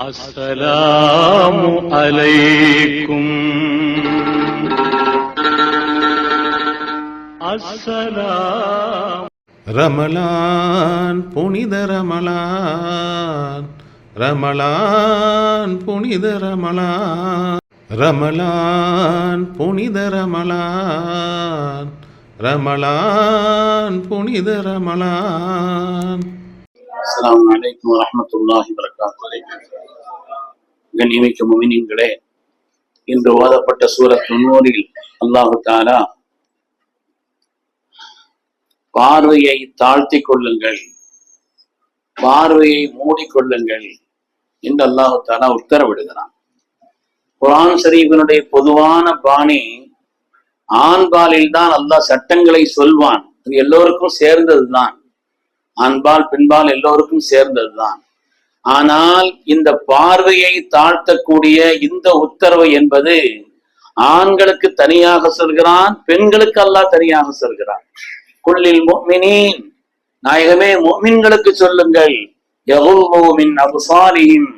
السلام عليكم السلام ரமலான் புனித ரமலான் ரமலான் புனித ரமலான் ரமலான் புனித ரமலான் ரமலான் புனித ரமலான் அஸ்லாம் வலைக்கம் வரமத்துல்லாஹி வரகாத்து கண்ணியமிக்க முமினிங்களே இன்று ஓதப்பட்ட சூரத் தொண்ணூறில் அல்லாஹு தாலா பார்வையை தாழ்த்தி கொள்ளுங்கள். பார்வையை மூடிக்கொள்ளுங்கள் என்று அல்லாஹு தாலா உத்தரவிடுகிறான். குரான் சரீபனுடைய பொதுவான பாணி ஆண்பாலில் தான் அல்லாஹ் சட்டங்களை சொல்வான். அது எல்லோருக்கும் சேர்ந்ததுதான். அன்பால் பின்பால் எல்லோருக்கும் சேர்ந்ததுதான். ஆனால் இந்த பார்வையை தாழ்த்தக்கூடிய இந்த உத்தரவு என்பது ஆண்களுக்கு தனியாக சொல்கிறான் பெண்களுக்கு அல்லாஹ் தனியாக சொல்கிறான். குள்ளில் முஃமினீன் நாயகமே மொமின்களுக்கு சொல்லுங்கள். யகுல்லூ அபுசாரியும்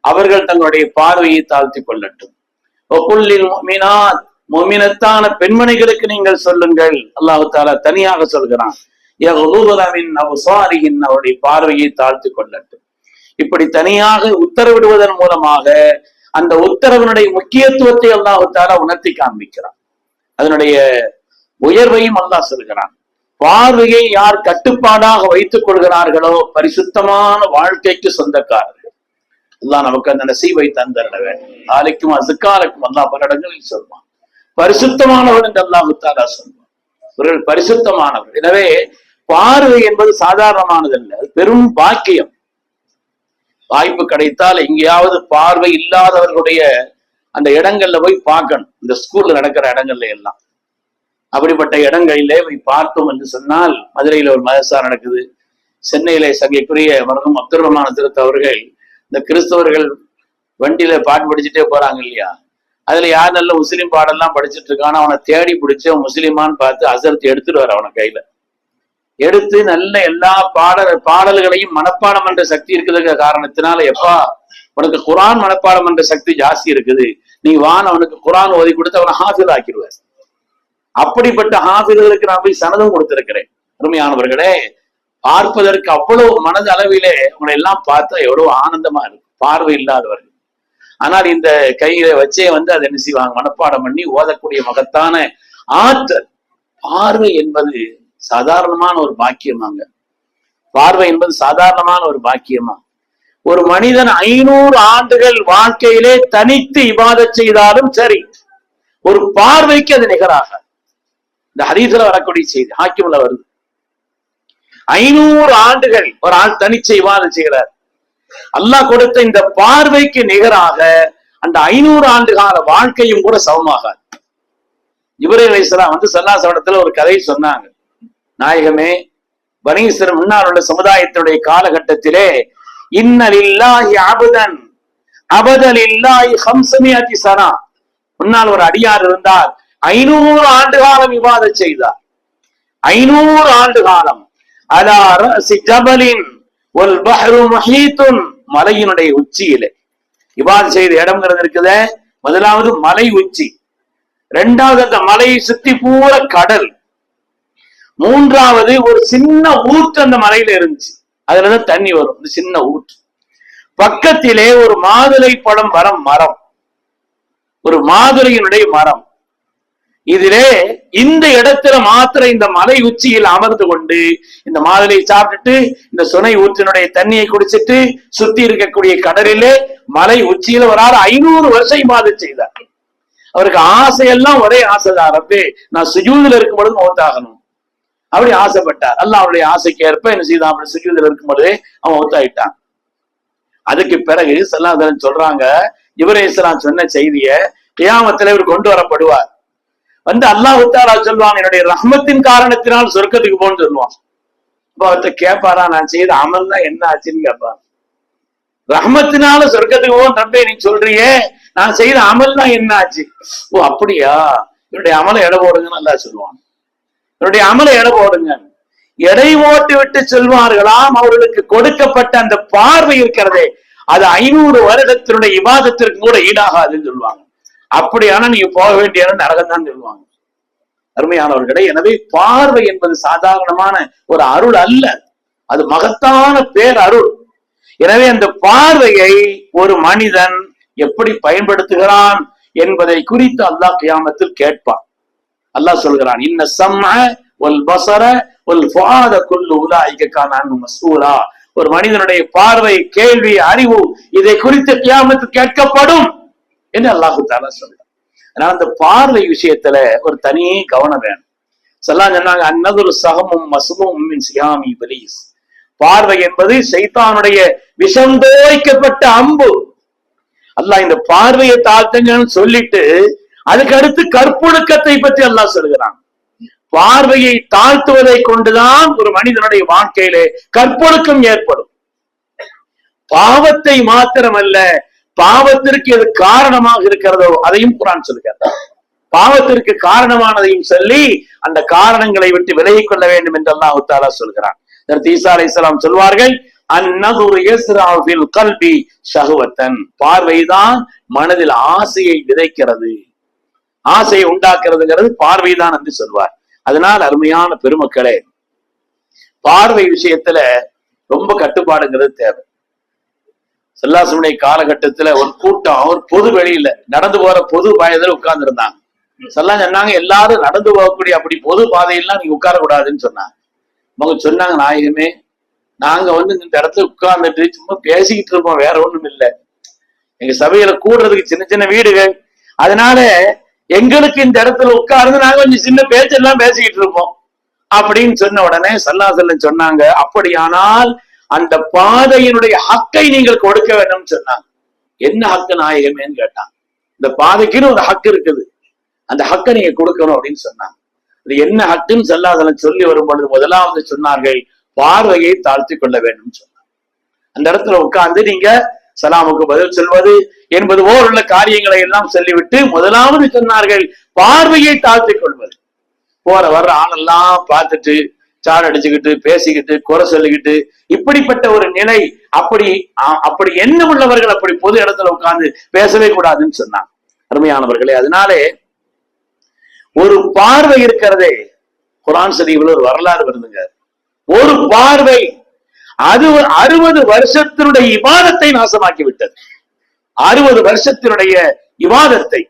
அவர்கள் தங்களுடைய பார்வையை தாழ்த்தி கொள்ளட்டும். ஒக்குள்ளில் முஃமினாத் முஃமினத்தான பெண்மணிகளுக்கு நீங்கள் சொல்லுங்கள். அல்லாஹு தாலா தனியாக சொல்கிறான். யகுல்லூன அவருடைய பார்வையை தாழ்த்து கொள்ளட்டும். இப்படி தனியாக உத்தரவிடுவதன் மூலமாக அந்த உத்தரவினுடைய முக்கியத்துவத்தை அல்லாஹ் உணர்த்தி காண்பிக்கிறான். அதனுடைய உயர்வையும் அல்லாஹ் சொல்கிறான். பார்வையை யார் கட்டுப்பாடாக வைத்துக் கொள்கிறார்களோ பரிசுத்தமான வாழ்க்கைக்கு சொந்தக்காரர்கள். அல்லாஹ் நமக்கு அந்த நசீவை தந்தரவே நாளைக்கும் அசுக்காலுக்கும் அல்லாஹ் பல இடங்களில் சொல்வான். பரிசுத்தமானவர் என்று அல்லாஹு தாலா சொல்வான். இவர்கள் பரிசுத்தமானவர். எனவே பார்வை என்பது சாதாரணமானதல்ல. அது பெரும் பாக்கியம். வாய்ப்பு கிடைத்தால் எங்கேயாவது பார்வை இல்லாதவர்களுடைய அந்த இடங்கள்ல போய் பார்க்கணும். இந்த ஸ்கூல்ல நடக்கிற இடங்கள்ல எல்லாம். அப்படிப்பட்ட இடங்களிலே போய் பார்த்தோம் என்று சொன்னால் மதுரையில ஒரு மதசா நடக்குது. சென்னையில சங்கைக்குரிய மருகம் அப்துல் ரஹ்மான திருத்த அவர்கள் இந்த கிறிஸ்தவர்கள் வண்டியில பாட்டு படிச்சுட்டே போறாங்க இல்லையா? அதுல யார் நல்ல முஸ்லீம் பாடெல்லாம் படிச்சுட்டு இருக்கானோ அவனை தேடி பிடிச்சு அவன் முஸ்லிமான்னு பார்த்து அசர்த்து எடுத்துட்டு வர அவனை கையில. எடுத்து நல்ல எல்லா பாடல் பாடல்களையும் மனப்பாடம் என்ற சக்தி இருக்குதுங்கிற காரணத்தினால எப்பா உனக்கு குரான் மனப்பாடம் என்ற சக்தி ஜாஸ்தி இருக்குது. நீ வான் அவனுக்கு குரான் ஓதி கொடுத்து அவனை ஹாஃபில் ஆக்கிடுவார் அப்படிப்பட்ட ஹாஃபில்களுக்கு நான் போய் சனதம் கொடுத்திருக்கிறேன். அருமையானவர்களே பார்ப்பதற்கு அவ்வளவு மனது அளவிலே உங்களை எல்லாம் பார்த்தா எவ்வளவு ஆனந்தமா இருக்கும் பார்வை இல்லாதவர்கள். ஆனால் இந்த கையில வச்சே வந்து அதை என்ன செய்வாங்க? மனப்பாடம் பண்ணி ஓதக்கூடிய மகத்தான ஆற்றல் பார்வை என்பது சாதாரணமான ஒரு பாக்கியமாங்க. பார்வை என்பது சாதாரணமான ஒரு பாக்கியமா? ஒரு மனிதன் ஐநூறு ஆண்டுகள் வாழ்க்கையிலே தனித்து இவாத செய்தாலும் சரி ஒரு பார்வைக்கு அது நிகராக. இந்த ஹதீஸ்ல வரக்கூடிய செய்தி ஹாக்கிம்ல வருது. ஐநூறு ஆண்டுகள் ஒரு ஆள் தனிச்சு இவாத செய்கிறார். அல்லாஹ் கொடுத்த இந்த பார்வைக்கு நிகராக அந்த ஐநூறு ஆண்டு கால வாழ்க்கையும் கூட சமமாகாது. இவரே வயசுலாம் வந்து சல்லாசவடத்துல ஒரு கதை சொன்னாங்க. நாயகமே பனீஸ்வரர் முன்னால் உள்ள சமுதாயத்தினுடைய காலகட்டத்திலே இன்னலில்லாஹி அபுதன் அபதல் இல்லாஹி ஹம்சமியாத்தி அதிசனா முன்னால் ஒரு அடியார் இருந்தார் ஐநூறு ஆண்டு காலம் விவாதம் செய்தார். ஐநூறு ஆண்டு காலம். அலா ரஅசி ஜபலின் ஒல் பஹ்ரு மஹீத்துன். மலையினுடைய உச்சியிலே. விவாதம் செய்த இடம்ங்கிறது இருக்குது முதலாவது மலை உச்சி. ரெண்டாவது அந்த மலையை சுத்தி பூரா கடல். மூன்றாவது ஒரு சின்ன ஊற்று அந்த மலையில இருந்துச்சு. அதுலதான் தண்ணி வரும். இந்த சின்ன ஊற்று. பக்கத்திலே ஒரு மாதுளை பழம் மரம் மரம். ஒரு மாதுளையினுடைய மரம். இதிலே இந்த இடத்துல மாத்திர இந்த மலை உச்சியில் அமர்ந்து கொண்டு இந்த மாதுளையை சாப்பிட்டுட்டு இந்த சுனை ஊற்றினுடைய தண்ணியை குடிச்சிட்டு சுத்தி இருக்கக்கூடிய கடலிலே மலை உச்சியில ஒரு ஐநூறு வருஷம் மாதிரி செய்தார். அவருக்கு ஆசையெல்லாம் ஒரே ஆசைதான். ரப்பே நான் சுஜூதில் இருக்கும் பொழுது மௌத்தாகணும். அப்படி ஆசைப்பட்டார். அல்ல அவருடைய ஆசைக்கு ஏற்ப என்ன செய்தான்? அப்படி சுஜூதில் இருக்கும்போதே அவன் ஒத்தாயிட்டான். அதுக்கு பிறகு சல்லாதரன் சொல்றாங்க இவரே இஸ்லாம் சொன்ன செய்திய கியாமத்தில் இவர் கொண்டு வரப்படுவார். வந்து அல்லாஹ் உத்தாரா சொல்லுவான் என்னுடைய ரஹ்மத்தின் காரணத்தினால் சொர்க்கத்துக்கு போன்னு சொல்லுவான். அப்ப அவர்த்த கேட்பாரா நான் செய்த அமல் தான் என்ன ஆச்சுன்னு கேட்பான். ரஹ்மத்தினால சொர்க்கத்துக்கு போன் தம்பி நீ சொல்றியே நான் செய்த அமல் தான் என்ன ஆச்சு? ஓ அப்படியா? என்னுடைய அமலை எடை போடுங்கன்னு நல்லா சொல்லுவான். என்னுடைய அமலை எடை போடுங்க எடை ஓட்டு விட்டு செல்வார்களாம் அவர்களுக்கு கொடுக்கப்பட்ட அந்த பார்வை இருக்கிறதே அது ஐநூறு வருடத்தினுடைய விவாதத்திற்கு கூட ஈடாகாதுன்னு சொல்லுவாங்க. அப்படியான நீங்க போக வேண்டிய இடம் நரகம் தான் சொல்லுவாங்க. அருமையானவர்களே எனவே பார்வை என்பது சாதாரணமான ஒரு அருள் அல்ல. அது மகத்தான பேர் அருள் எனவே அந்த பார்வையை ஒரு மனிதன் எப்படி பயன்படுத்துகிறான் என்பதை குறித்து அல்லாஹ் கியாமத்தில் கேட்பான். அல்லாஹ் சொல்கிறான் இன்ன சம்ம ஒல் பசர ஒல் ஃபாத குல்லு நான் மசூரா. ஒரு மனிதனுடைய பார்வை கேள்வி அறிவு இதை குறித்து கியாமத்து கேட்கப்படும் என்று அல்லாஹு தாலா சொல்றான். அதனால அந்த பார்வை விஷயத்துல ஒரு தனி கவனம் வேணும். சொல்லாம் சொன்னாங்க அன்னதுல் சகமும் மசுமும் சியாமி பலீஸ் பார்வை என்பது சைத்தானுடைய விஷம் தோய்க்கப்பட்ட அம்பு. அல்லாஹ் இந்த பார்வையை தாழ்த்துங்கன்னு சொல்லிட்டு அதுக்கு அடுத்து கற்பொழுக்கத்தை பற்றி அல்லாஹ் சொல்கிறான். பார்வையை தாழ்த்துவதை கொண்டுதான் ஒரு மனிதனுடைய வாழ்க்கையிலே கற்பொழுக்கம் ஏற்படும். பாவத்தை மாத்திரமல்ல பாவத்திற்கு எது காரணமாக இருக்கிறதோ அதையும் குரான் சொல்கிறார். பாவத்திற்கு காரணமானதையும் சொல்லி அந்த காரணங்களை விட்டு விலகி கொள்ள வேண்டும் என்று அல்லாஹ் தாலா சொல்கிறான். அதற்கு ஈசா அலை சொல்வார்கள் கல்வி சகுவத்தன் பார்வைதான் மனதில் ஆசையை விதைக்கிறது. ஆசையை உண்டாக்குறதுங்கிறது பார்வைதான் என்று சொல்வார். அதனால் அருமையான பெருமக்களே பார்வை விஷயத்துல ரொம்ப கட்டுப்பாடுங்கிறது தேவை. செல்லாசுமனை காலகட்டத்துல ஒரு கூட்டம் ஒரு பொது வெளியில நடந்து போற பொது பாயத்துல உட்கார்ந்து இருந்தாங்க செல்லாம் சொன்னாங்க எல்லாரும் நடந்து போகக்கூடிய அப்படி பொது பாதையெல்லாம் நீங்க உட்கார கூடாதுன்னு சொன்னாங்க. அவங்க சொன்னாங்க நாயகமே நாங்க வந்து இந்த இடத்துல உட்கார்ந்துட்டு சும்மா பேசிக்கிட்டு இருப்போம் வேற ஒண்ணும் இல்லை எங்க சபையில கூடுறதுக்கு சின்ன சின்ன வீடுகள். அதனால எங்களுக்கு இந்த இடத்துல உட்கார்ந்து நாங்க கொஞ்சம் சின்ன பேச்செல்லாம் பேசிக்கிட்டு இருப்போம். அப்படின்னு சொன்ன உடனே சல்லாசல்லன் சொன்னாங்க அப்படியானால் அந்த பாதையினுடைய ஹக்கை நீங்கள் கொடுக்க வேண்டும் சொன்னாங்க. என்ன ஹக்கு நாயகமேன்னு கேட்டான். இந்த பாதைக்குன்னு ஒரு ஹக்கு இருக்குது. அந்த ஹக்கை நீங்க கொடுக்கணும் அப்படின்னு சொன்னாங்க. அது என்ன ஹக்குன்னு சல்லாசலன் சொல்லி வரும் பொழுது முதலாவது சொன்னார்கள் பார்வையை தாழ்த்தி கொள்ள வேண்டும் சொன்னாங்க. அந்த இடத்துல உட்கார்ந்து நீங்க சலாமுக்கு பதில் சொல்வது என்பது போல் உள்ள காரியங்களை எல்லாம் சொல்லிவிட்டு முதலாவது சொன்னார்கள் பார்வையை தாழ்த்திக் கொள்வது. போற வர்ற ஆளெல்லாம் பார்த்துட்டு சாடு அடிச்சுக்கிட்டு பேசிக்கிட்டு குறை சொல்லிக்கிட்டு இப்படிப்பட்ட ஒரு நிலை அப்படி அப்படி எண்ணம் உள்ளவர்கள் அப்படி பொது இடத்துல உட்கார்ந்து பேசவே கூடாதுன்னு சொன்னாங்க. அருமையானவர்களே அதனாலே ஒரு பார்வை இருக்கிறதே குரான் ஷரீஃப்ல ஒரு வரலாறு வருதுங்க. ஒரு பார்வை அது ஒரு அறுபது வருஷத்தினுடைய இவாதத்தை நாசமாக்கி விட்டது அறுபது வருஷத்தினுடைய இவாதத்தை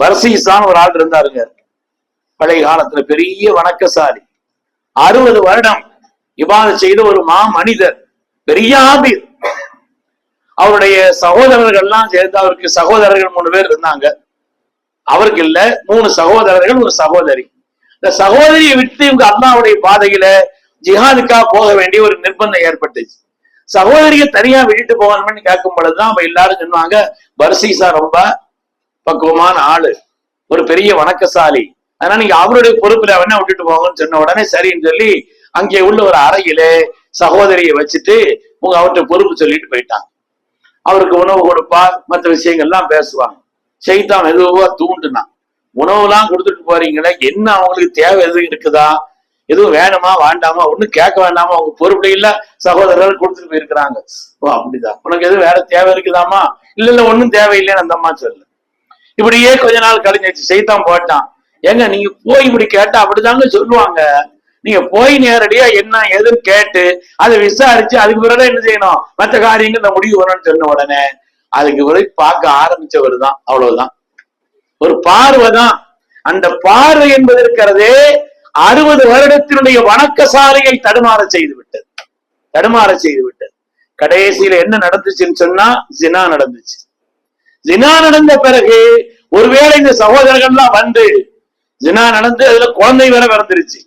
பர்சீசான் ஒரு ஆள் இருந்தாருங்க. பழைய காலத்துல பெரிய வணக்கசாலி. அறுபது வருடம் விவாதம் செய்த ஒரு மா மனிதர். பெரிய ஆபீர். அவருடைய சகோதரர்கள்லாம் சேர்ந்து அவருக்கு சகோதரர்கள் மூணு பேர் இருந்தாங்க. அவருக்கு இல்ல மூணு சகோதரர்கள் ஒரு சகோதரி. இந்த சகோதரியை விட்டு இவங்க அல்லாவுடைய பாதையில ஜிஹாதுக்கா போக வேண்டிய ஒரு நிர்பந்தம் ஏற்பட்டுச்சு. சகோதரியை தனியா விட்டுட்டு போகணும்னு கேட்கும் பொழுதுதான் அவ எல்லாரும் சொன்னாங்க பர்சீசா ரொம்ப பக்குவமான ஆளு ஒரு பெரிய வணக்கசாலி. அதனால நீங்க அவருடைய பொறுப்புல வேணா விட்டுட்டு போங்கன்னு சொன்ன உடனே சரின்னு சொல்லி அங்கே உள்ள ஒரு அறையிலே சகோதரியை வச்சுட்டு உங்க அவர்கிட்ட பொறுப்பு சொல்லிட்டு போயிட்டாங்க. அவருக்கு உணவு கொடுப்பார் மற்ற விஷயங்கள்லாம் பேசுவாங்க. செய்தான் மெதுவா தூண்டுனான். உணவுலாம் கொடுத்துட்டு போறீங்களே என்ன அவங்களுக்கு தேவை எதுவும் இருக்குதா? எதுவும் வேணுமா வேண்டாமா ஒண்ணும் கேட்க வேண்டாமா அவங்க பொறுப்புல இல்ல சகோதரர்கள் கொடுத்துட்டு போயிருக்கிறாங்க. ஓ அப்படிதான். உனக்கு எதுவும் வேற தேவை இருக்குதாமா இல்ல இல்ல ஒன்றும் தேவையில்லைன்னு அந்த அம்மா சொல்லு இப்படியே கொஞ்ச நாள் கழிஞ்சிச்சு செய்தான் போட்டான் ஏங்க நீங்க போய் இப்படி கேட்டா அப்படிதாங்க சொல்லுவாங்க. நீங்க போய் நேரடியா என்ன ஏதுன்னு கேட்டு அதை விசாரிச்சு அதுக்கு பிறகு என்ன செய்யணும்? மற்ற காரியங்கள் முடிவு வரணும்னு சொன்ன உடனே அதுக்கு பிறகு பார்க்க ஆரம்பிச்சவர் தான் அவ்வளவுதான். ஒரு பார்வை தான் அந்த பார்வை என்பது இருக்கிறதே அறுபது வருடத்தினுடைய வணக்கசாலையை தடுமாற செய்து விட்டது தடுமாற செய்து விட்டது கடைசியில என்ன நடந்துச்சுன்னு சொன்னா ஜினா நடந்துச்சு. ஜினா நடந்த பிறகு ஒருவேளை இந்த சகோதரர்கள்லாம் வந்து ஜினா நடந்து அதுல குழந்தை வேற பிறந்துருச்சு.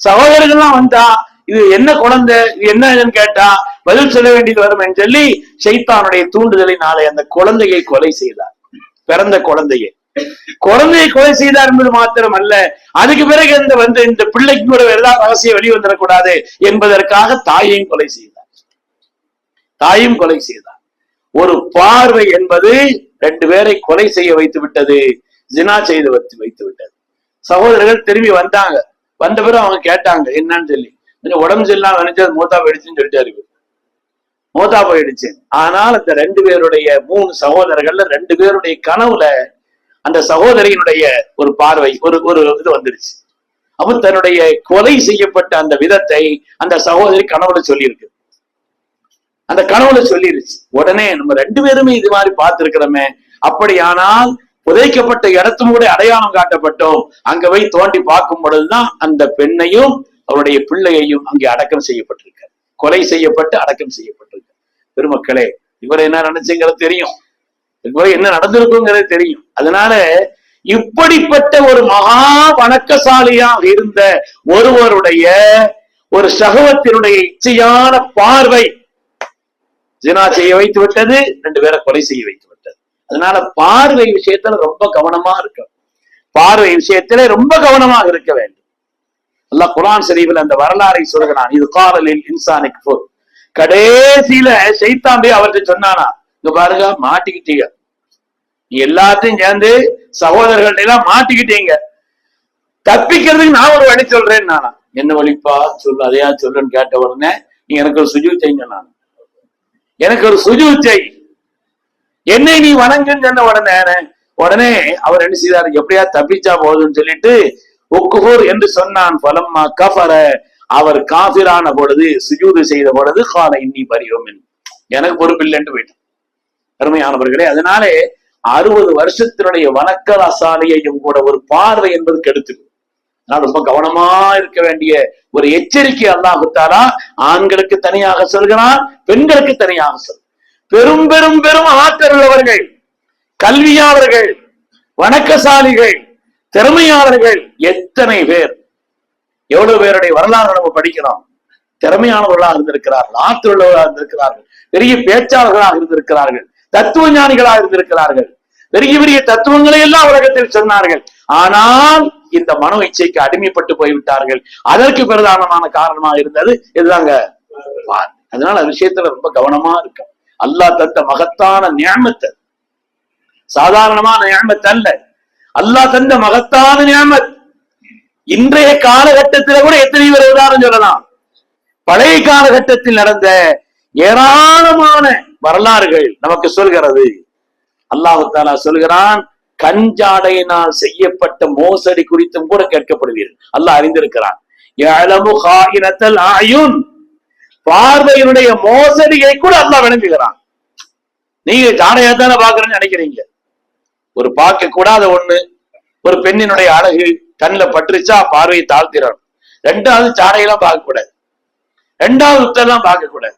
சகோதரர்கள்லாம் வந்தா இது என்ன குழந்தை இது என்ன கேட்டா பதில் சொல்ல வேண்டியது வரும் சொல்லி ஷைத்தானுடைய தூண்டுதலினாலே அந்த குழந்தையை கொலை செய்தார். பிறந்த குழந்தையை. குழந்தையை கொலை செய்தார் என்பது மாத்திரம் அல்ல அதுக்கு பிறகு இந்த வந்து இந்த பிள்ளைக்கு கூட எல்லா ரகசியம் வெளிவந்துடக்கூடாது என்பதற்காக தாயையும் கொலை செய்தார். தாயும் கொலை செய்தார். ஒரு பார்வை என்பது ரெண்டு பேரை கொலை செய்ய வைத்து விட்டது ஜினா செய்து வைத்து வைத்து விட்டது. சகோதரர்கள் திரும்பி வந்தாங்க. வந்த பிறகு அவங்க கேட்டாங்க என்னன்னு சொல்லி? கொஞ்சம் உடம்பு சரியில்லாம நினைச்சது மூத்தா போயிடுச்சுன்னு சொல்லிட்டாரு அறிவு மூத்தா போயிடுச்சு. ஆனால் அந்த ரெண்டு பேருடைய மூணு சகோதரர்கள்ல ரெண்டு பேருடைய கனவுல அந்த சகோதரியினுடைய ஒரு பார்வை ஒரு ஒரு இது வந்துருச்சு. அப்ப தன்னுடைய கொலை செய்யப்பட்ட அந்த விதத்தை அந்த சகோதரி கனவுல சொல்லியிருக்கு. அந்த கனவுல சொல்லிருச்சு உடனே நம்ம ரெண்டு பேருமே இது மாதிரி பார்த்திருக்கிறோமே அப்படியானால் புதைக்கப்பட்ட இடத்தும் கூட அடையாளம் காட்டப்பட்டோம். அங்க போய் தோண்டி பார்க்கும் பொழுதுதான் அந்த பெண்ணையும் அவருடைய பிள்ளையையும் அங்கே அடக்கம் செய்யப்பட்டிருக்க. கொலை செய்யப்பட்டு அடக்கம் செய்யப்பட்டிருக்க. பெருமக்களே இவரை என்ன நினைச்சுங்கிறது தெரியும். இவர் என்ன நடந்திருக்குங்கிறது தெரியும். அதனால இப்படிப்பட்ட ஒரு மகா வணக்கசாலியாக இருந்த ஒருவருடைய ஒரு சகவத்தினுடைய இச்சையான பார்வை ஜினா செய்ய வைத்து விட்டது ரெண்டு பேரை கொலை செய்ய வைத்து விட்டது. அதனால பார்வை விஷயத்துல ரொம்ப கவனமா இருக்க பார்வை விஷயத்திலே ரொம்ப கவனமாக இருக்க வேண்டும். அல்லாஹ் குரான் சரீபில் அந்த வரலாறை சொல்கிறான் இது காரலில் இன்சானிக் போர் கடைசியில சைத்தாம்பி அவர்கிட்ட சொன்னானா இங்க பாருங்க மாட்டிக்கிட்டீங்க. எல்லாத்தையும் சேர்ந்து சகோதரர்கள்ட்ட எல்லாம் மாட்டிக்கிட்டீங்க. தப்பிக்கிறதுக்கு நான் ஒரு வழி சொல்றேன் நானா. என்ன வழிப்பா? சொல்லு அதையா சொல்லுன்னு கேட்ட உடனே நீ எனக்கு ஒரு சுஜு செய்யுங்க நான் எனக்கு ஒரு சுஜு செய் என்னை நீ வணங்குன்னு சொன்ன உடனே உடனே அவர் என்ன செய்தார்? எப்படியா தப்பிச்சா போதுன்னு சொல்லிட்டு உக்குஹூர் என்று சொன்னான். பலம்மா கஃபர. அவர் காபிரான பொழுது சுஜூது செய்த பொழுது கால இன்னி பரியோம் எனக்கு பொறுப்பில்லைன்னு போயிட்டான். அருமையானவர்களே அதனாலே அறுபது வருஷத்தினுடைய வணக்கராசாலையையும் கூட ஒரு பார்வை என்பது கெடுத்து நான் ரொம்ப கவனமா இருக்க வேண்டிய ஒரு எச்சரிக்கை அல்லாஹுத்தாரா ஆண்களுக்கு தனியாக சொல்கிறான் பெண்களுக்கு தனியாக சொல் பெரும் பெரும் பெரும் ஆற்றல் உள்ளவர்கள் கல்வியாளர்கள் வணக்கசாலிகள் திறமையாளர்கள் எத்தனை பேர்? எவ்வளவு பேருடைய வரலாறு நம்ம படிக்கிறோம். திறமையானவர்களாக இருந்திருக்கிறார்கள் ஆற்றல் உள்ளவர்களாக இருந்திருக்கிறார்கள் பெரிய பேச்சாளர்களாக இருந்திருக்கிறார்கள். தத்துவ ஞானிகளாக இருந்திருக்கிறார்கள். பெரிய பெரிய தத்துவங்களை எல்லாம் உலகத்தில் சொன்னார்கள். ஆனால் இந்த மனோ இச்சைக்கு அடிமைப்பட்டு போய்விட்டார்கள். அதற்கு பிரதானமான காரணமாக இருந்தது இதுதாங்க அதனால அந்த விஷயத்துல ரொம்ப கவனமா இருக்க. அல்லாஹ் தந்த மகத்தான நியமத்தை சாதாரணமான நியமத் அல்ல. அல்லாஹ் தந்த மகத்தான நியமத் இன்றைய காலகட்டத்தில கூட எத்தனை பேர் உதாரணம் சொல்லலாம். பழைய காலகட்டத்தில் நடந்த ஏராளமான வரலாறுகள் நமக்கு சொல்கிறது. அல்லாஹு தாலா சொல்கிறான் கஞ்சாடையினால் செய்யப்பட்ட மோசடி குறித்தும் கூட கேட்கப்படுவீர்கள். அல்லாஹ் அறிந்திருக்கிறான். பார்வையினுடைய மோசடியை கூட அல்லாஹ் விளங்குகிறான். நீங்க ஜாடையா தானே பாக்குறேன்னு நினைக்கிறீங்க. ஒரு பார்க்க கூடாத ஒண்ணு ஒரு பெண்ணினுடைய அழகு கண்ணில் பட்டுருச்சா பார்வையை தாழ்த்திடணும் ரெண்டாவது சாடையெல்லாம் பார்க்க கூடாது ரெண்டாவது உத்தரெல்லாம் பார்க்க கூடாது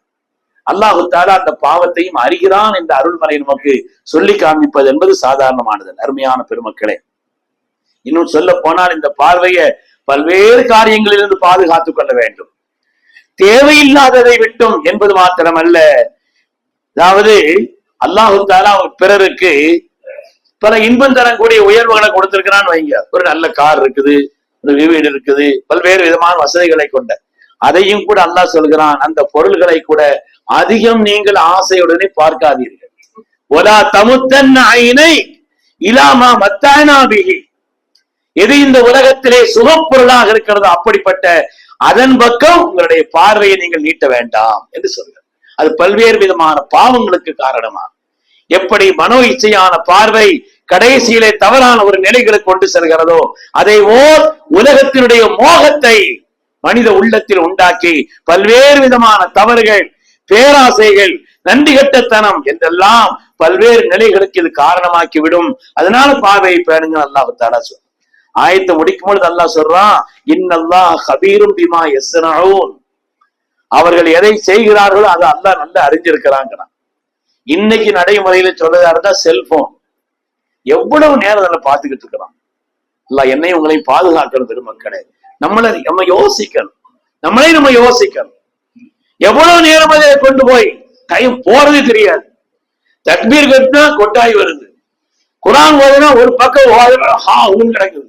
அல்லாஹு தாலா அந்த பாவத்தையும் அறிகிறான் என்ற அருள்மலை நமக்கு சொல்லி காண்பிப்பது என்பது சாதாரணமானது. அருமையான பெருமக்களே இன்னும் சொல்ல போனால் இந்த பார்வையை பல்வேறு காரியங்களிலிருந்து பாதுகாத்துக் கொள்ள வேண்டும். தேவையில்லாததை விட்டும் என்பது மாத்திரமல்ல. அதாவது அல்லாஹு தாலா பிறருக்கு பல இன்பம் தரக்கூடிய உயர்வுகளை கொடுத்திருக்கிறான்னு வைங்க. ஒரு நல்ல கார் இருக்குது ஒரு வீடு இருக்குது பல்வேறு விதமான வசதிகளை கொண்ட. அதையும் கூட அல்லாஹ் சொல்கிறான் அந்த பொருள்களை கூட அதிகம் நீங்கள் ஆசையுடனே பார்க்காதீர்கள். ஒலா தமுத்தன் ஐனை இலாமா மத்தானாபிகி எது இந்த உலகத்திலே சுகப்பொருளாக இருக்கிறதோ அப்படிப்பட்ட அதன் பக்கம் உங்களுடைய பார்வையை நீங்கள் நீட்ட வேண்டாம் என்று சொல்கிறார் அது பல்வேறு விதமான பாவங்களுக்கு காரணமா எப்படி மனோ இச்சையான பார்வை கடைசியிலே தவறான ஒரு நிலைகளை கொண்டு செல்கிறதோ அதை ஓர் உலகத்தினுடைய மோகத்தை மனித உள்ளத்தில் உண்டாக்கி பல்வேறு விதமான தவறுகள் பேராசைகள் நன்றிகட்டத்தனம் என்றெல்லாம் பல்வேறு நிலைகளுக்கு இது காரணமாக்கி விடும் அதனால பார்வையை பேணுங்க அல்லாஹ் தாலா சொல் ஆயத்தை முடிக்கும் பொழுது அல்லாஹ் சொல்றான் இன்னல்லாஹ் ஹபீரும் பிமா எஸ்னூன் அவர்கள் எதை செய்கிறார்களோ அதை அல்லாஹ் நல்லா அறிஞ்சிருக்கிறாங்க இன்னைக்கு நடைமுறையில சொல்றதா இருந்தா செல்போன். எவ்வளவு நேரம் அதில் பார்த்துக்கிட்டு இருக்கிறான் அல்ல என்னையும் உங்களையும் பாதுகாக்கணும் பெருமக்களே நம்மளை நம்ம யோசிக்கணும். நம்மளே நம்ம யோசிக்கணும். எவ்வளவு நேரம் அதை கொண்டு போய் டைம் போறது தெரியாது. தக்பீர் கட்டினா கொட்டாய் வருது. குரான் ஓதுனா ஒரு பக்கம் ஹா ஊன்னு கிடக்குது.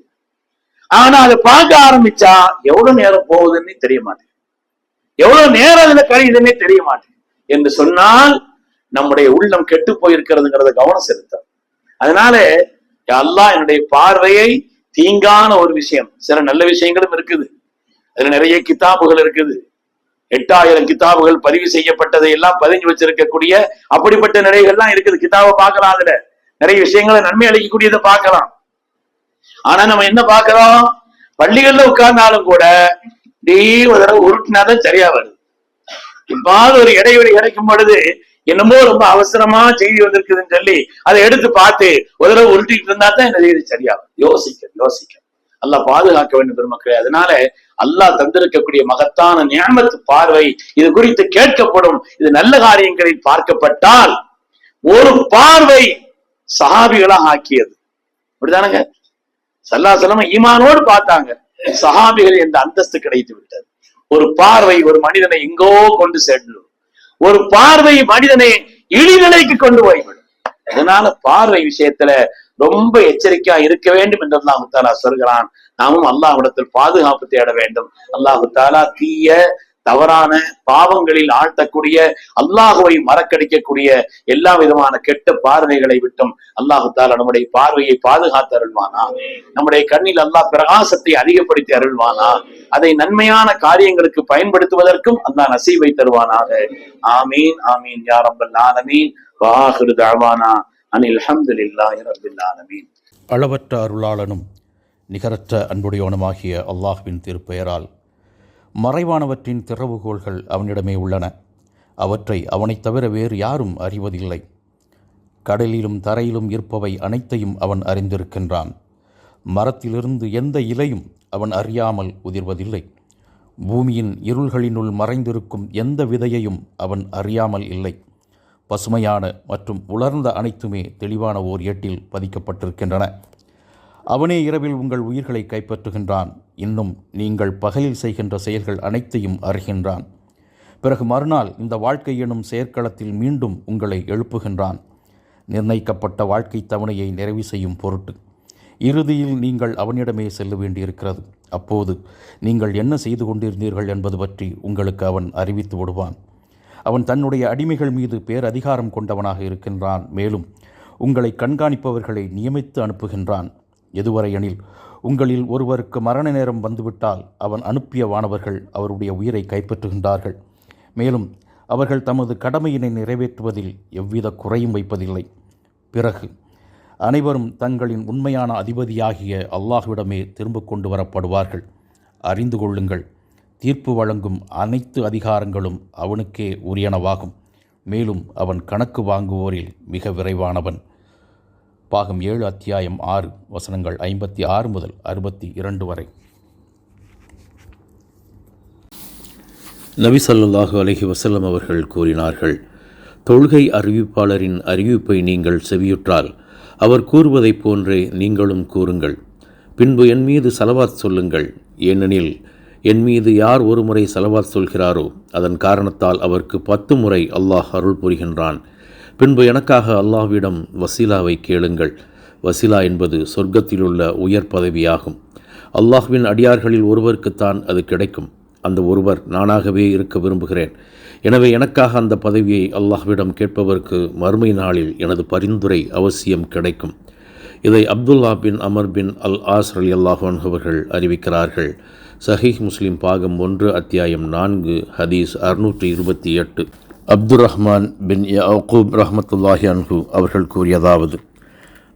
ஆனா அதை பார்க்க ஆரம்பிச்சா எவ்வளவு நேரம் போகுதுன்னு தெரிய மாட்டேங்குது. எவ்வளவு நேரம் அதுல கழியுதுன்னே தெரிய மாட்டேன் என்று சொன்னால் நம்முடைய உள்ளம் கெட்டு போயிருக்கிறதுங்கிறத கவனம் செலுத்தும் அதனால எல்லாம் என்னுடைய பார்வையை தீங்கான ஒரு விஷயம். சில நல்ல விஷயங்களும் இருக்குது. அதுல நிறைய கித்தாப்புகள் இருக்குது. எட்டாயிரம் கிதாபுகள் பதிவு செய்யப்பட்டதை எல்லாம் பதிஞ்சு வச்சிருக்கக்கூடிய அப்படிப்பட்ட நிறைகள்லாம் இருக்குது. கிதாபை பார்க்கலாம் அதுல. நிறைய விஷயங்களை நன்மை அளிக்கக்கூடியதை பார்க்கலாம். ஆனா நம்ம என்ன பார்க்கிறோம்? பள்ளிகள்ல உட்கார்ந்தாலும் கூட டீ ஒரு தடவை உருட்டினாதான் சரியா வருது. இப்பாவது ஒரு இடைவெளி கிடைக்கும் பொழுது என்னமோ ரொம்ப அவசரமா செய்தி வந்திருக்குதுன்னு சொல்லி அதை எடுத்து பார்த்து ஒரு தடவை உருட்டிட்டு இருந்தா தான் இந்த செய்தி யோசிக்க யோசிக்க அல்லாஹ் பாதுகாக்க வேண்டும் பெருமக்களே. அதனால அல்லாஹ் தந்திருக்கக்கூடிய மகத்தான நியமத்து பார்வை இது குறித்து கேட்கப்படும். இது நல்ல காரியங்களில் பார்க்கப்பட்டால் ஒரு பார்வை சஹாபிகளாக ஆக்கியது. அப்படிதானங்க சல்லாசலம் ஈமானோடு பார்த்தாங்க. சஹாபிகள் என்ற அந்தஸ்து கிடைத்து விட்டது. ஒரு பார்வை ஒரு மனிதனை எங்கோ கொண்டு செல்லும். ஒரு பார்வை மனிதனை இழிநிலைக்கு கொண்டு போய்விடும். அதனால பார்வை விஷயத்துல ரொம்ப எச்சரிக்கையா இருக்க வேண்டும் என்று அல்லாஹு தாலா சொல்கிறான். நாமும் அல்லாஹ்விடத்தில் பாதுகாப்பு தேட வேண்டும். அல்லாஹு தாலா தீய தவறான பாவங்களில் ஆழ்த்தக்கூடிய அல்லாஹுவை மறக்கடிக்கக்கூடிய எல்லா விதமான கெட்ட பார்வைகளை விட்டும் அல்லாஹு தாலா நம்முடைய பார்வையை பாதுகாத்து அருள்வானா. நம்முடைய கண்ணில் அல்லாஹ் பிரகாசத்தை அதிகப்படுத்தி அருள்வானா. அதை நன்மையான காரியங்களுக்கு பயன்படுத்துவதற்கும் அல்லாஹ் நசீவை தருவானாக. ஆமீன் ஆமீன் யாரம்பல் ஆலமீன். வாஹிரு அனில் ஆலமீன். அளவற்ற அருளாளனும் நிகரற்ற அன்புடையவனுமாகிய அல்லாஹ்வின் திருப்பெயரால் மறைவானவற்றின் திறவுகோள்கள் அவனிடமே உள்ளன. அவற்றை அவனைத் தவிர வேறு யாரும் அறிவதில்லை. கடலிலும் தரையிலும் இருப்பவை அனைத்தையும் அவன் அறிந்திருக்கின்றான். மரத்திலிருந்து எந்த இலையும் அவன் அறியாமல் உதிர்வதில்லை. பூமியின் இருள்களினுள் மறைந்திருக்கும் எந்த விதையையும் அவன் அறியாமல் இல்லை. பசுமையான மற்றும் உலர்ந்த அனைத்துமே தெளிவான ஓர் ஏட்டில் பதிக்கப்பட்டிருக்கின்றன. அவனே இரவில் உங்கள் உயிர்களை கைப்பற்றுகின்றான். இன்னும் நீங்கள் பகலில் செய்கின்ற செயல்கள் அனைத்தையும் அறிகின்றான். பிறகு மறுநாள் இந்த வாழ்க்கை எனும் செயற்களத்தில் மீண்டும் உங்களை எழுப்புகின்றான். நிர்ணயிக்கப்பட்ட வாழ்க்கை தவணையை நிறைவு செய்யும் பொருட்டு. இறுதியில் நீங்கள் அவனிடமே செல்ல வேண்டியிருக்கிறது. அப்போது நீங்கள் என்ன செய்து கொண்டிருந்தீர்கள் என்பது பற்றி உங்களுக்கு அவன் அறிவித்து விடுவான். அவன் தன்னுடைய அடிமைகள் மீது பேரதிகாரம் கொண்டவனாக இருக்கின்றான். மேலும் உங்களை கண்காணிப்பவர்களை நியமித்து அனுப்புகின்றான். எதுவரையெனில் உங்களில் ஒருவருக்கு மரண நேரம் வந்துவிட்டால் அவன் அனுப்பிய வானவர்கள் அவருடைய உயிரை கைப்பற்றுகின்றார்கள். மேலும் அவர்கள் தமது கடமையினை நிறைவேற்றுவதில் எவ்வித குறையும் வைப்பதில்லை. பிறகு அனைவரும் தங்களின் உண்மையான அதிபதியாகிய அல்லாஹ்விடமே திரும்ப கொண்டு வரப்படுவார்கள். அறிந்து கொள்ளுங்கள் தீர்ப்பு வழங்கும் அனைத்து அதிகாரங்களும் அவனுக்கே உரியனவாகும். மேலும் அவன் கணக்கு வாங்குவோரில் மிக விரைவானவன். பாகம் ஏழு அத்தியாயம் ஆறு வசனங்கள் ஐம்பத்தி ஆறு முதல் அறுபத்தி இரண்டு வரை. நபி சல்லாஹு அலஹி வசல்லம் அவர்கள் கூறினார்கள் தொழுகை அறிவிப்பாளரின் அறிவிப்பை நீங்கள் செவியுற்றால் அவர் கூறுவதைப் போன்றே நீங்களும் கூறுங்கள். பின்பு என் மீது சலவாத் சொல்லுங்கள். ஏனெனில் என் மீது யார் ஒரு முறை சலவாத் சொல்கிறாரோ அதன் காரணத்தால் அவருக்கு பத்து முறை அல்லாஹ் அருள் புரிகின்றான். பின்பு எனக்காக அல்லாஹ்விடம் வசீலாவை கேளுங்கள். வசீலா என்பது சொர்க்கத்திலுள்ள உயர் பதவியாகும். அல்லாஹ்வின் அடியார்களில் ஒருவருக்குத்தான் அது கிடைக்கும். அந்த ஒருவர் நானாகவே இருக்க விரும்புகிறேன். எனவே எனக்காக அந்த பதவியை அல்லாஹ்விடம் கேட்பவருக்கு மறுமை நாளில் எனது பரிந்துரை அவசியம் கிடைக்கும். இதை Abdullah bin Amr bin al As Ali அவர்கள் அறிவிக்கிறார்கள். சஹீஹ் முஸ்லிம் பாகம் ஒன்று அத்தியாயம் நான்கு ஹதீஸ் அறுநூற்றி இருபத்தி எட்டு. அப்துர் ரஹ்மான் பின் யக்கூப் ரஹமத்துல்லாஹி அன்ஹு அவர்கள் கூறியதாவது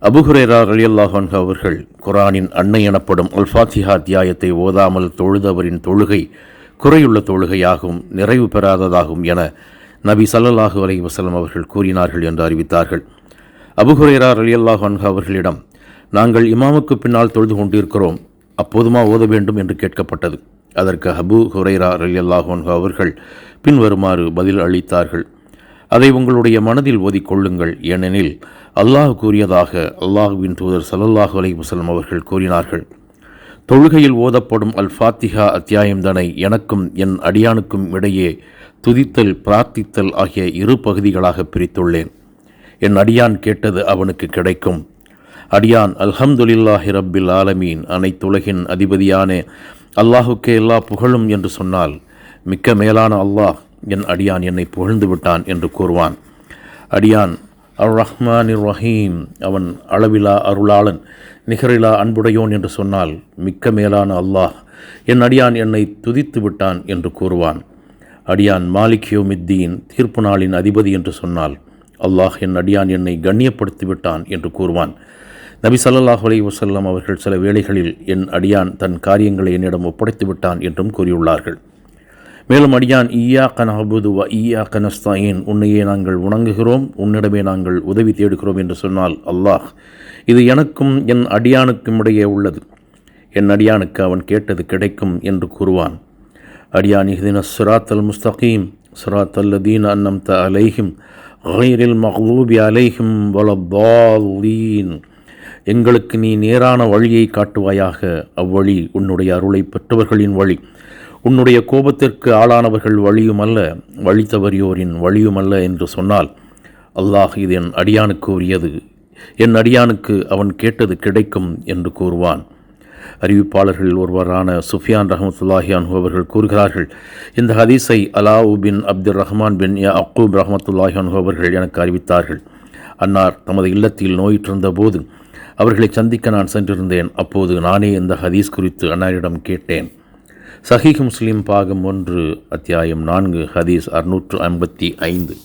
அபுஹுரேரா ரலியல்லாஹன்ஹு அவர்கள் குரானின் அன்னை எனப்படும் அல்ஃபாத்திஹா அத்தியாயத்தை ஓதாமல் தொழுதவரின் தொழுகை குறையுள்ள தொழுகையாகவும் நிறைவு பெறாததாகும் என நபி சல்லல்லாஹு அலி வசலம் அவர்கள் கூறினார்கள் என்று அறிவித்தார்கள். அபுஹுரேரா ரலியல்லாஹன்ஹு அவர்களிடம் நாங்கள் இமாமுக்கு பின்னால் தொழுது கொண்டிருக்கிறோம். அப்போதுமா ஓத வேண்டும் என்று கேட்கப்பட்டது. அதற்கு ஹபு ஹுரைரா ரலியல்லாஹோன்ஹு அவர்கள் பின்வருமாறு பதில் அளித்தார்கள். அதை உங்களுடைய மனதில் ஓதிக்கொள்ளுங்கள் ஏனெனில் அல்லாஹ் கூறியதாக அல்லாஹுவின் தூதர் சல்லல்லாஹு அலைஹி அவர்கள் கூறினார்கள். தொழுகையில் ஓதப்படும் அல் ஃபாத்திஹா அத்தியாயம்தனை எனக்கும் என் அடியானுக்கும் இடையே துதித்தல் பிரார்த்தித்தல் ஆகிய இரு பகுதிகளாக பிரித்துள்ளேன். என் அடியான் கேட்டது அவனுக்கு கிடைக்கும். அடியான் அல்ஹம்துலில்லாஹி ரப்பில் ஆலமீன். அனைத்துலகின் அதிபதியான அல்லாஹுக்கே எல்லா புகழும் என்று சொன்னால் மிக்க மேலான அல்லாஹ் என் அடியான் என்னை புகழ்ந்து விட்டான் என்று கூறுவான். அடியான் அர் ரஹ்மான் ரஹீம் அவன் அளவிலா அருளாளன் நிகரிலா அன்புடையோன் என்று சொன்னால் மிக்க மேலான அல்லாஹ் என் அடியான் என்னை துதித்து விட்டான் என்று கூறுவான். அடியான் மாலிக்யோ யோமித்தீன். தீர்ப்பு நாளின் அதிபதி என்று சொன்னால் அல்லாஹ் என் அடியான் என்னை கண்ணியப்படுத்தி விட்டான் என்று கூறுவான். நபி சல்லாஹ் அலி வசல்லாம் அவர்கள் சில வேளைகளில் என் அடியான் தன் காரியங்களை என்னிடம் ஒப்படைத்து விட்டான் என்றும் கூறியுள்ளார்கள். மேலும் அடியான் ஈயா கனஹபுது வ ஈயா கனஸ்தாயின் உன்னையே நாங்கள் உணங்குகிறோம் உன்னிடமே நாங்கள் உதவி தேடுகிறோம் என்று சொன்னால் அல்லாஹ் இது எனக்கும் என் அடியானுக்கும் இடையே உள்ளது. என் அடியானுக்கு அவன் கேட்டது கிடைக்கும் என்று கூறுவான். அடியான் இஹ்தின சிராத்தல் முஸ்தகீம் சிராத்தல் தீன் அன்னம் த அலைஹிம் غير மஹூபி عليهم ولا الضالين எங்களுக்கு நீ நேரான வழியை காட்டுவாயாக. அவ்வழி உன்னுடைய அருளை பெற்றவர்களின் வழி. உன்னுடைய கோபத்திற்கு ஆளானவர்கள் வழியுமல்ல வழி தவறியோரின் வழியுமல்ல என்று சொன்னால் அல்லாஹ் இது என் அடியானுக்கு உரியது. என் அடியானுக்கு அவன் கேட்டது கிடைக்கும் என்று கூறுவான். அறிவிப்பாளர்கள் ஒருவரான சுஃபியான் ரஹமத்துல்லாஹி அன்ஹு அவர்கள் கூறுகிறார்கள் இந்த ஹதீஸை அலாவு பின் அப்துல் ரஹ்மான் பின் யா அக்கூப் ரஹமத்துல்லாஹி அன்ஹு அவர்கள் எனக்கு அறிவித்தார்கள். அன்னார் தமது இல்லத்தில் நோயிற்றிருந்த போது அவர்களை சந்திக்க நான் சென்றிருந்தேன். அப்போது நானே இந்த ஹதீஸ் குறித்து அன்னாரிடம் கேட்டேன். சஹீஹ் முஸ்லிம் பாகம் ஒன்று அத்தியாயம் நான்கு ஹதீஸ் அறுநூற்று ஐம்பத்தி ஐந்து.